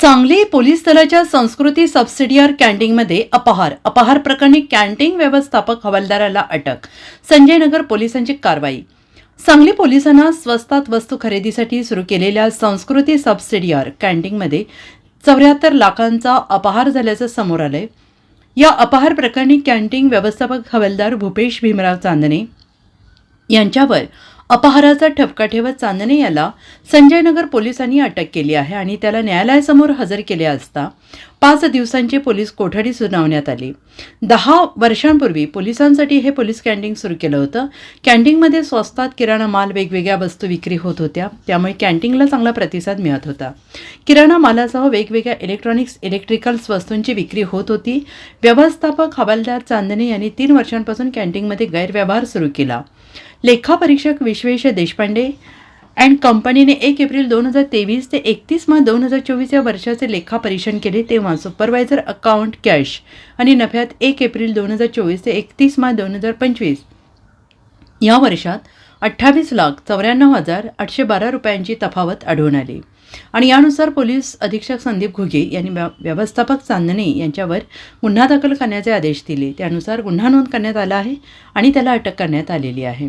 Sangli police दलाच्या संस्कृती सबसिडियर कॅन्टीनमध्ये अपहार. अपहार प्रकरणी कॅन्टीन व्यवस्थापक हवालदाराला अटक. संजय नगर पोलिसांची कारवाई. सांगली पोलिसांना स्वस्तात वस्तू खरेदीसाठी सुरू केलेल्या संस्कृती सबसिडियर कॅन्टीनमध्ये चौऱ्याहत्तर लाखांचा अपहार झाल्याचं समोर आलंय. या अपहार प्रकरणी कॅन्टीन व्यवस्थापक हवालदार भूपेश भीमराव चांदणे यांच्यावर अपहाराचा ठपका ठेवत चांदणे याला संजयनगर पोलिसांनी अटक केली आहे आणि त्याला न्यायालयासमोर हजर केले असता पाच दिवसांची पोलीस कोठडी सुनावण्यात आली. दहा वर्षांपूर्वी पोलिसांसाठी हे पोलीस कॅन्टीन सुरू केलं होतं. कॅन्टीनमध्ये स्वस्तात किराणा माल वेगवेगळ्या वस्तू विक्री होत होत्या. त्यामुळे कॅन्टीनला चांगला प्रतिसाद मिळत होता. किराणा मालासह वेगवेगळ्या इलेक्ट्रॉनिक्स इलेक्ट्रिकल्स वस्तूंची विक्री होत होती. व्यवस्थापक हवालदार चांदणे यांनी तीन वर्षांपासून कॅन्टीनमध्ये गैरव्यवहार सुरू केला. लेखापरीक्षक विश्वेश देशपांडे अँड कंपनीने एक एप्रिल दोन हजार तेवीस ते एकतीस मार्च दोन हजार चोवीस या वर्षाचे लेखापरीक्षण केले तेव्हा सुपरवायझर अकाउंट कॅश आणि नफ्यात एक एप्रिल दोन हजार चोवीस ते एकतीस मार्च दोन हजार पंचवीस. या वर्षात अठ्ठावीस लाख चौऱ्याण्णव हजार आठशे बारा रुपयांची तफावत आढळून आली. आणि यानुसार पोलीस अधीक्षक संदीप घुगे यांनी व्यवस्थापक चांदणे यांच्यावर गुन्हा दाखल करण्याचे आदेश दिले. त्यानुसार गुन्हा नोंद करण्यात आला आहे आणि त्याला अटक करण्यात आलेली आहे.